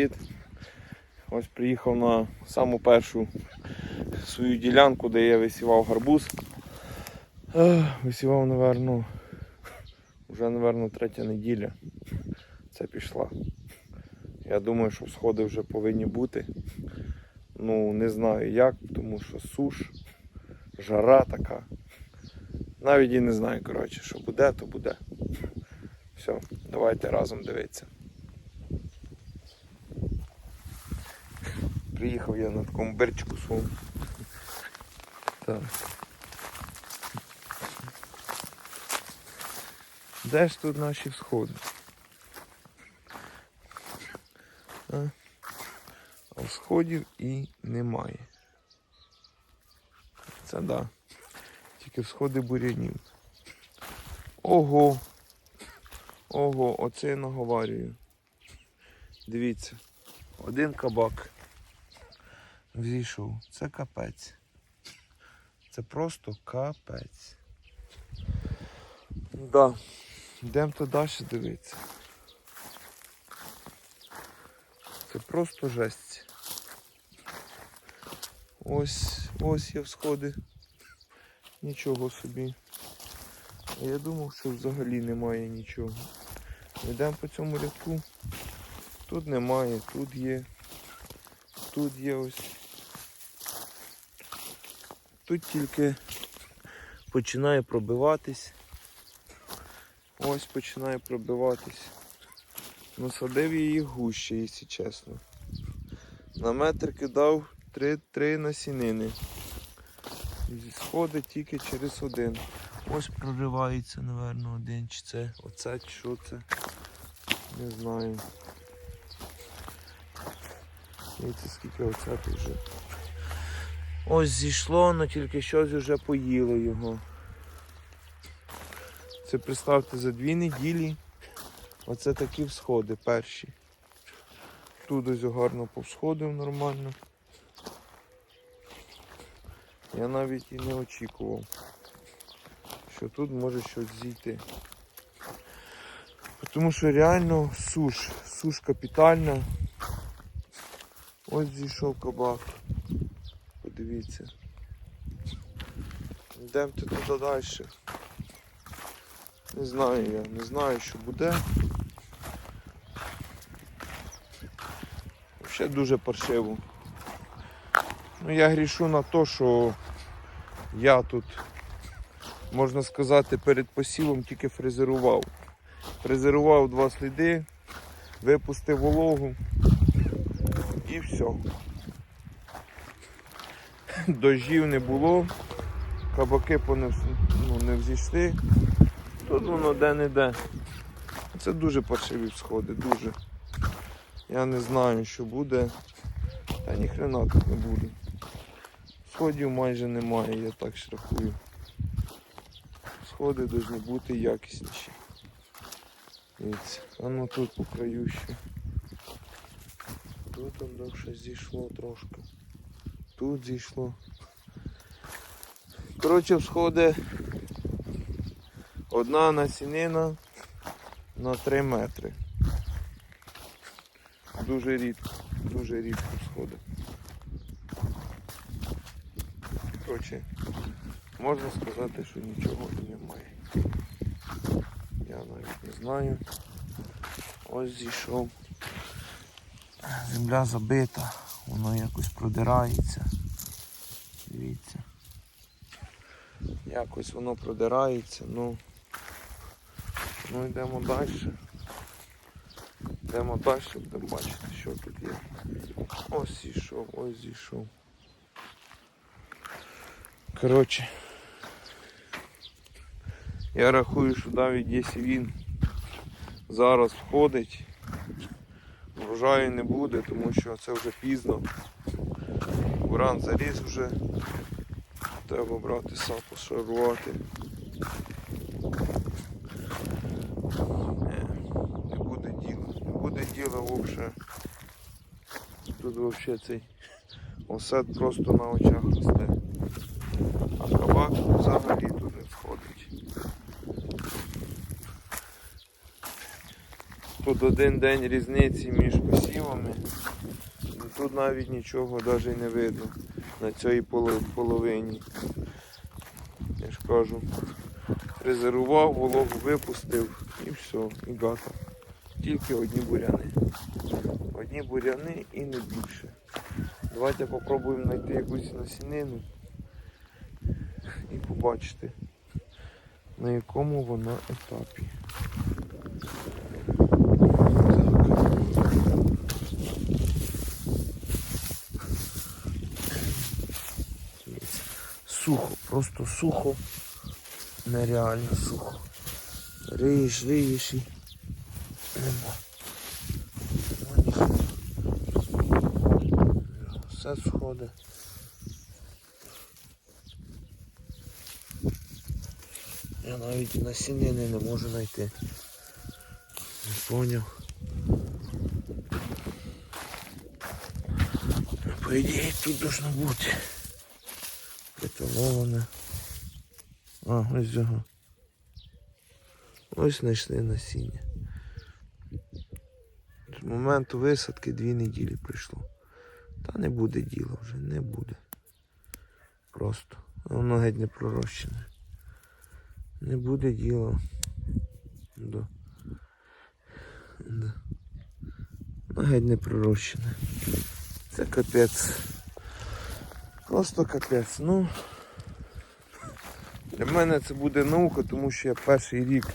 Привіт. Ось приїхав на саму першу свою ділянку, де я висівав гарбуз. Висівав, напевно, вже, напевно, третя неділя. Це пішла. Я думаю, що сходи вже повинні бути. Ну, не знаю як, тому що суш, жара така. Навіть і не знаю, коротше, що буде, то буде. Все, давайте разом дивитися. Приїхав я на такому берчику своєму. Так. Де ж тут наші сходи? А, а сходів і немає. Це да. Тільки сходи бурянів. Ого! Ого, оце я наговарюю. Дивіться, один кабак зійшов. Це капець. Це просто капець. Да. Йдемо то далі дивитися. Це просто жесть. Ось, ось є всходи. Нічого собі. Я думав, що взагалі немає нічого. Йдемо по цьому рядку. Тут немає, тут є. Тут є ось. Тут тільки починає пробиватись. Ось починає пробиватись. Насадив її гуще, якщо чесно. На метр кидав 3, 3 насінини. Сходить тільки через один. Ось проривається, напевно, один. Чи це оце, чи що це. Не знаю. Дивіться, скільки оце тут вже. Ось зійшло, але тільки щось вже поїло його. Це представте за дві неділі. Оце такі всходи перші. Тут ось гарно повсходив нормально. Я навіть і не очікував, що тут може щось зійти. Тому що реально суш, суш капітальна. Ось зійшов кабак. Подивіться. Йдемо туди далі. Не знаю я, не знаю, що буде. Взагалі дуже паршиво. Ну я грішу на те, що я тут, можна сказати, перед посівом тільки фрезерував. Фрезерував два сліди, випустив вологу і все. Дождів не було, кабаки понес, ну, не взійшли. Тут воно де-не-де. Це дуже паршиві сходи, дуже. Я не знаю, що буде. Та ніхрена тут не буде. Сходів майже немає, я так ж рахую. Сходи повинні бути якісніші. Дивіться, а ну тут по краю ще. Тут там щось зійшло трошки. Тут зійшло. Коротше, всходи одна насінина на 3 метри. Дуже рідко, дуже рідко сходи. Коротше, можна сказати, що нічого і немає. Я навіть не знаю. Ось зійшов. Земля забита, воно якось продирається. Дивіться. Якось воно продирається, ну. Ну йдемо далі. Йдемо далі, будемо бачити, що тут є. Ось зійшов, ось зійшов. Коротше. Я рахую, що навіть якщо він зараз входить, врожаю не буде, тому що це вже пізно. Уран заліз вже. Треба брати сапу, шарувати. Ні, не буде діла. Не буде діла взагалі. Тут взагалі цей осет просто на очах росте. А кабак взагалі тут один день різниці між посівами. Ну, Тут навіть нічого навіть не видно на цій половині. Я ж кажу, резервував, вологу випустив і все, і гата. Тільки одні буряни. Одні буряни і не більше. Давайте попробуємо знайти якусь насінину і побачити, на якому вона етапі. Дивіться, Сухо, просто сухо. Нереально сухо. Риєш, риєш і нема. Все сходить. Я навіть насінини не можу знайти. Не поняв. По ідеї тут должно бути. Бетоноване. А, ось його. Ось знайшли насіння. З моменту висадки дві неділі пройшло. Та не буде діла вже, не буде. Просто. Воно геть не пророщене. Не буде діла. Да. Да. Воно геть не пророщене. Це капець. Просто капець. Ну для мене це буде наука, тому що я перший рік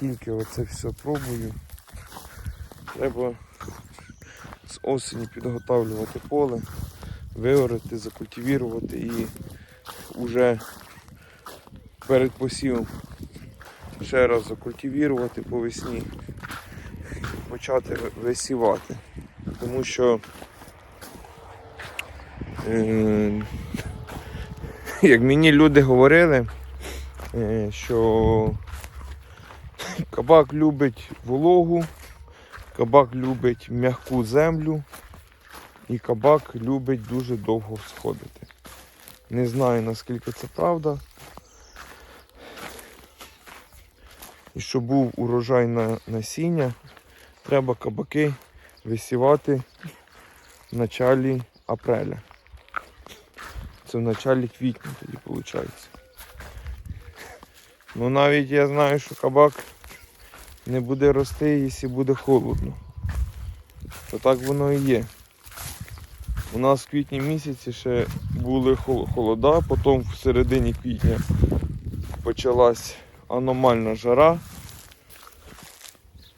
тільки оце все пробую. Треба з осені підготовлювати поле, виорати, закультивувати і вже перед посівом ще раз закультивувати по весні і почати висівати. Тому що як мені люди говорили, е, що кабак любить вологу, кабак любить м'яку землю і кабак любить дуже довго сходити. Не знаю наскільки це правда. І щоб був урожай на насіння, треба кабаки висівати в началі апреля. Це в началі квітня тоді виходить. Ну навіть я знаю, що кабак не буде рости, якщо буде холодно. То так воно і є. У нас в квітні місяці ще були холода, потім в середині квітня почалась аномальна жара.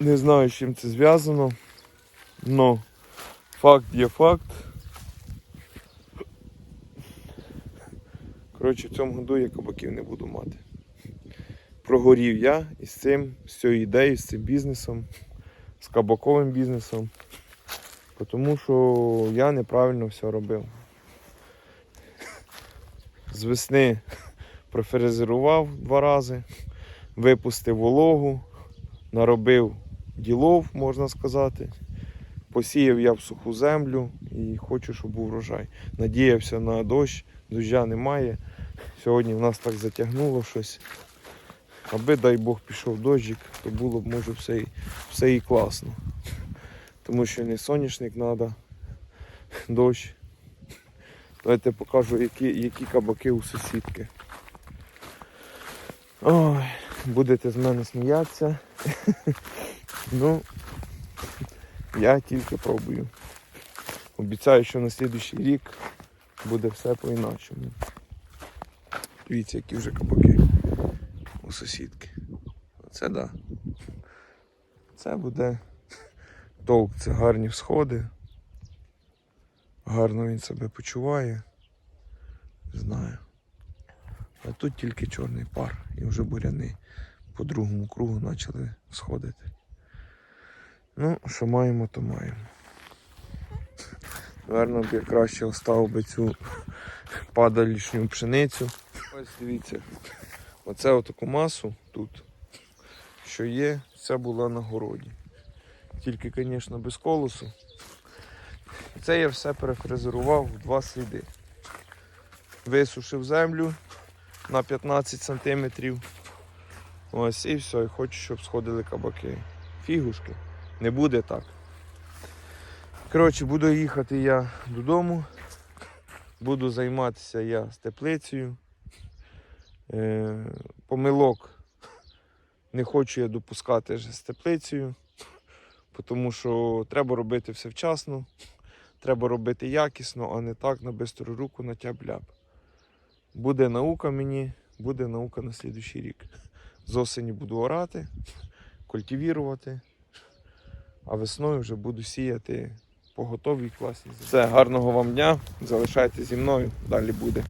Не знаю, з чим це зв'язано. Но факт є факт. Коротше, в цьому году я кабаків не буду мати. Прогорів я із цим, з цією ідеєю, з цим бізнесом, з кабаковим бізнесом. Тому що я неправильно все робив. З весни профрезерував два рази, випустив вологу, наробив ділов, можна сказати. Посіяв я в суху землю і хочу, щоб був врожай. Надіявся на дощ, доща немає. Сьогодні в нас так затягнуло щось. Аби, дай Бог, пішов дощик, то було б може все, і- все і класно. Тому що не соняшник треба, дощ. Давайте покажу, які, які кабаки у сусідки. Ой, будете з мене сміятися. ну, я тільки пробую. Обіцяю, що на слідуючий рік буде все по-іначому. Дивіться, які вже кабаки у сусідки. Це да. Це буде толк, це гарні всходи. Гарно він себе почуває. Знаю. А тут тільки чорний пар і вже буряни по другому кругу почали сходити. Ну, що маємо, то маємо. Наверно, б я краще оставив би цю падалішню пшеницю. Ось дивіться, оце отаку масу тут, що є, це була на городі. Тільки, звісно, без колосу. Це я все перефрезерував в два сліди. Висушив землю на 15 см. Ось і все, і хочу, щоб сходили кабаки. Фігушки. Не буде так. Коротше, буду їхати я додому. Буду займатися я з теплицею. Е, помилок не хочу я допускати з теплицею, тому що треба робити все вчасно, треба робити якісно, а не так на бистру руку на тяб-ляп. Буде наука мені, буде наука на слідуючий рік. З осені буду орати, культивірувати, а весною вже буду сіяти по готовій класній землі. Все, гарного вам дня. Залишайтеся зі мною, далі буде.